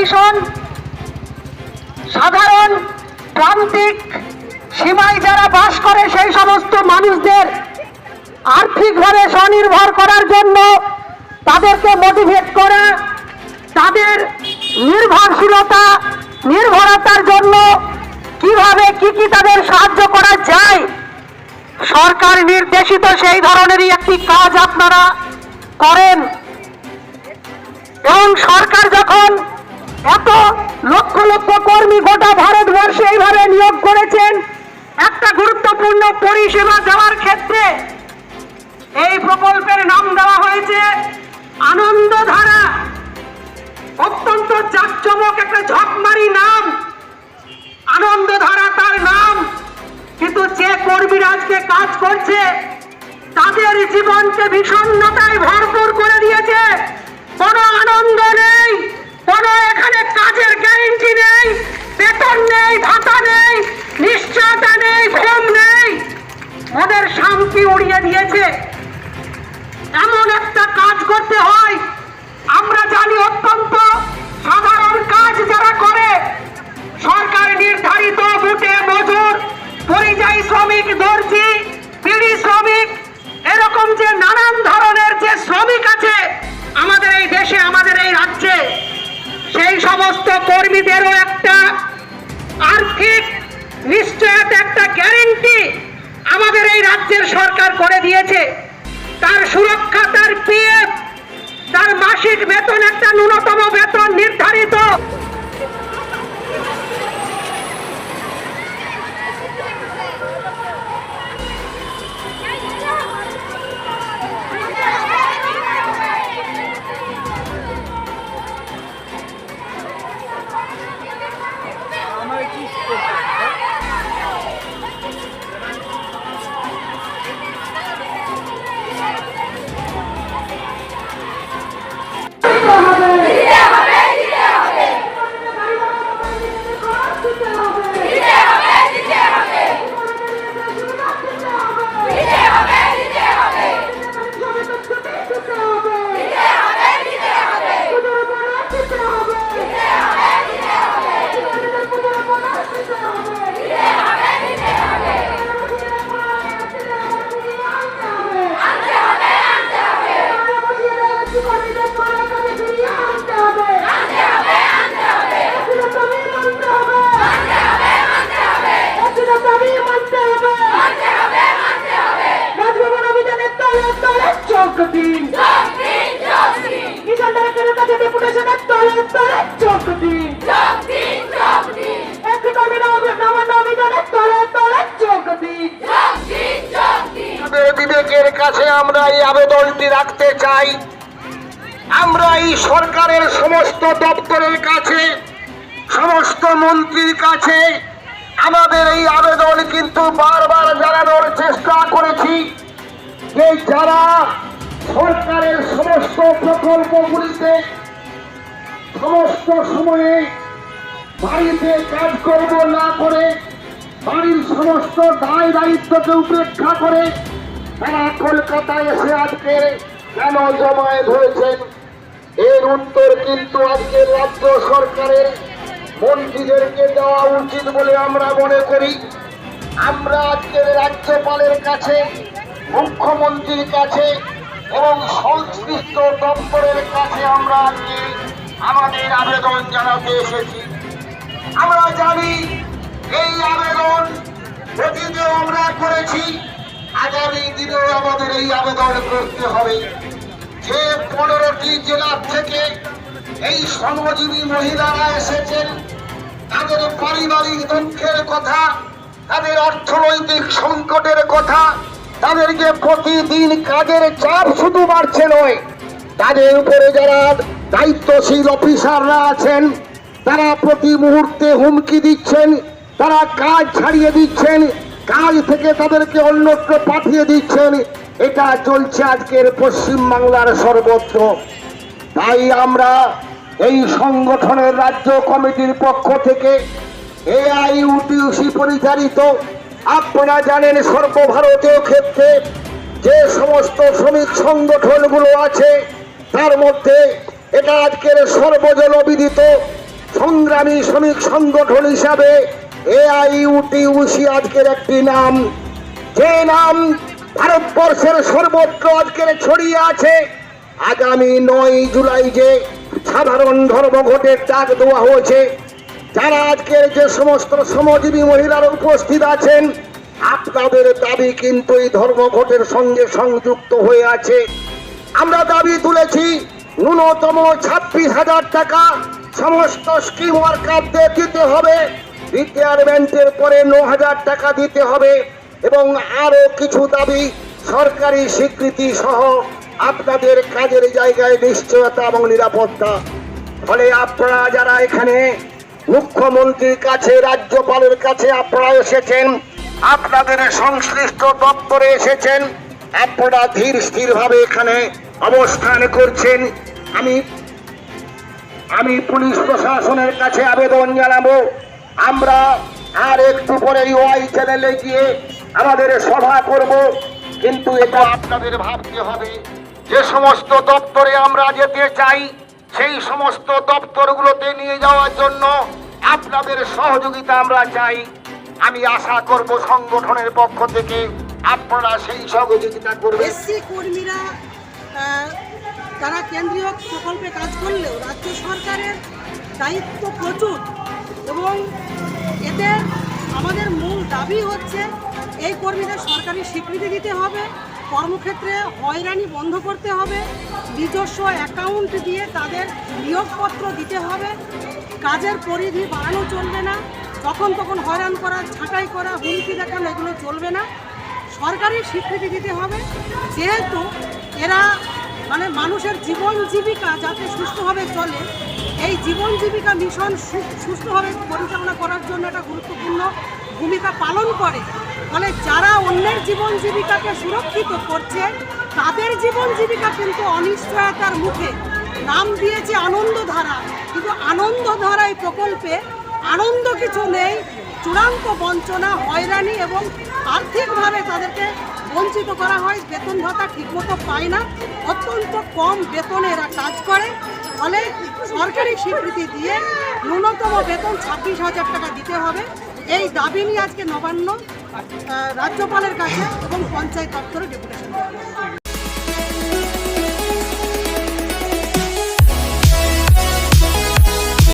ভীষণ সাধারণ প্রান্তিক সীমায় যারা বাস করে সেই সমস্ত মানুষদের আর্থিকভাবে স্বনির্ভর করার জন্য তাদেরকে মোটিভেট করা, তাদের নির্ভরশীলতা, নির্ভরতার জন্য কীভাবে কি কি তাদের সাহায্য করা যায়, সরকার নির্দেশিত সেই ধরনেরই একটি কাজ আপনারা করেন। এবং সরকার যখন এত লক্ষ লক্ষ কর্মী গোটা ভারতবর্ষে এইভাবে নিয়োগ করেছেন। একটা গুরুত্বপূর্ণ পরিষেবা দেওয়ার ক্ষেত্রে এই প্রকল্পের নাম দেওয়া হয়েছে আনন্দধারা। অত্যন্ত জাকজমক একটা ঝকমারি নাম। আনন্দধারা তার নাম। কিন্তু যে কর্মীরা আজকে কাজ করছে, তাদের জীবনকে বিষণ্ণতায় ভরপুর করে দিয়েছে। কোনো আনন্দ নেই। কোনো এখানে কাজের গ্যারেন্টি নেই। একটা আর্থিক নিশ্চয়তা, একটা গ্যারেন্টি আমাদের এই রাজ্যের সরকার করে দিয়েছে। তার সুরক্ষা, তার পিএফ, তার মাসিক বেতন, একটা ন্যূনতম বেতন নির্ধারিত। দিন কিষান ডাইরেক্টরের কাছে ডেপুটেশনের তলে তলে দিন একটি কর্মী নবান্ন অভিযানের তলে তলে আমাদের বিবেকের কাছে আমরা এই আবেদনটি রাখতে চাই। আমরা এই সরকারের সমস্ত দপ্তরের কাছে সমস্ত মন্ত্রীর কাছে আমাদের এই আবেদন কিন্তু বারবার জানানোর চেষ্টা করেছি যে যারা সরকারের সমস্ত প্রকল্পগুলিতে সমস্ত সময়ে বাড়িতে কাজকর্ম না করে, বাড়ির সমস্ত দায় দায়িত্বকে উপেক্ষা করে তারা কলকাতায় এসে আজকে কেন জমায়েত হয়েছেন? এর উত্তর কিন্তু আজকে রাজ্য সরকারের মন্ত্রীদেরকে দেওয়া উচিত বলে আমরা মনে করি। আমরা আজকের রাজ্যপালের কাছে, মুখ্যমন্ত্রীর কাছে এবং সংশ্লিষ্ট দপ্তরের কাছে আমরা আজকে আমাদের আবেদন জানাতে এসেছি। আমরা জানি এই আবেদন অতীতে আমরা করেছি। আগামী দিনেও আমাদের এই আবেদন করতে হবে। যে পনেরোটি জেলা থেকে এই শ্রমজীবী মহিলারা এসেছেন, তাদের পারিবারিক দুঃখের কথা, তাদের অর্থনৈতিক সংকটের কথা তাদেরকে প্রতিদিন কাজের চাপ শুধু বাড়ছে নয়, তাদের উপরে যারা দায়িত্বশীল অফিসাররা আছেন, তারা প্রতি মুহূর্তে হুমকি দিচ্ছেন, তারা কাজ ছাড়িয়ে দিচ্ছেন, কাজ থেকে তাদেরকে অন্যত্র পাঠিয়ে দিচ্ছেন, এটা চলছে আজকের পশ্চিম বাংলার সর্বত্র। তাই আমরা এই সংগঠনের রাজ্য কমিটির পক্ষ থেকে এআইউটিউসি পরিচালিত আপনারা জানেন সর্বভারতীয় ক্ষেত্রে যে সমস্ত শ্রমিক সংগঠনগুলো আছে, তার মধ্যে এটা আজকের সর্বজন বিদিত সংগ্রামী শ্রমিক সংগঠন হিসাবে এআইইউটিউসি আজকের একটি নাম। যে নাম ভারতবর্ষের সর্বত্র আজকের ছড়িয়ে আছে। আগামী নয় জুলাই যে সাধারণ ধর্মঘটের ডাক দেওয়া হয়েছে যারা আজকের যে সমস্ত শ্রমজীবী মহিলারা উপস্থিত আছেন, আপনাদের দাবি কিন্তু এই ধর্মঘটের সঙ্গে সংযুক্ত হয়ে আছে। আমরা দাবি তুলেছি, ন্যূনতম ছাব্বিশ হাজার টাকা সমস্ত স্কিম ওয়ার্কারদের দিতে হবে, রিটায়ারমেন্টের পরে ন হাজার টাকা দিতে হবে এবং আরও কিছু দাবি সরকারি স্বীকৃতি সহ আপনাদের কাজের জায়গায় নিশ্চয়তা এবং নিরাপত্তা। ফলে আপনারা যারা এখানে মুখ্যমন্ত্রীর কাছে, রাজ্যপালের কাছে আপনারা এসেছেন, আপনাদের সংশ্লিষ্ট দপ্তরে এসেছেন, আপনারা ধীর স্থির ভাবে এখানে অবস্থান করছেন। আমি আমি পুলিশ প্রশাসনের কাছে আবেদন জানাব। আমরা আর একটু পরে ওয়াই চ্যানেলে গিয়ে আমাদের সভা করব। কিন্তু এটা আপনাদের ভাবতে হবে, যে সমস্ত দপ্তরে আমরা যেতে চাই, সেই সমস্ত দপ্তরগুলোতে নিয়ে যাওয়ার জন্য আপনাদের সহযোগিতা আমরা চাই। আমি আশা করব সংগঠনের পক্ষ থেকে আপনারা সেই সহযোগিতা এসসি কর্মীরা তারা কেন্দ্রীয় প্রকল্পে কাজ করলেও রাজ্য সরকারের দায়িত্ব প্রচুর এবং এদের আমাদের মূল দাবি হচ্ছে এই কর্মীদের সরকারি স্বীকৃতি দিতে হবে, কর্মক্ষেত্রে হয়রানি বন্ধ করতে হবে, নিজস্ব অ্যাকাউন্ট দিয়ে তাদের নিয়োগপত্র দিতে হবে কাজের পরিধি বাড়ানো চলবে না। তখন তখন হয়রান করা ছাঁটাই করা, হুমকি দেখানো, এগুলো চলবে না। সরকারি স্বীকৃতি দিতে হবে। যেহেতু এরা মানে মানুষের জীবন জীবিকা যাতে সুস্থভাবে চলে, এই জীবন জীবিকা মিশন সু- সুষ্ঠুভাবে পরিচালনা করার জন্য একটা গুরুত্বপূর্ণ ভূমিকা পালন করে। ফলে যারা অন্যের জীবন জীবিকাকে সুরক্ষিত করছে, তাদের জীবন জীবিকা কিন্তু অনিশ্চয়তার মুখে নাম দিয়েছে আনন্দধারা। কিন্তু আনন্দধারা এই প্রকল্পে আনন্দ কিছু নেই, চূড়ান্ত বঞ্চনা, হয়রানি এবং আর্থিকভাবে তাদেরকে বঞ্চিত করা হয়। বেতন ভাতা ঠিকমতো পায় না, অত্যন্ত কম বেতনে এরা কাজ করে। ফলে সরকারি স্বীকৃতি দিয়ে ন্যূনতম বেতন ছাব্বিশ হাজার টাকা দিতে হবে। এই দাবি নিয়ে আজকে নবান্ন রাজ্যপালের কাছে এবং পঞ্চায়েত দপ্তরে ডেপুটেশন।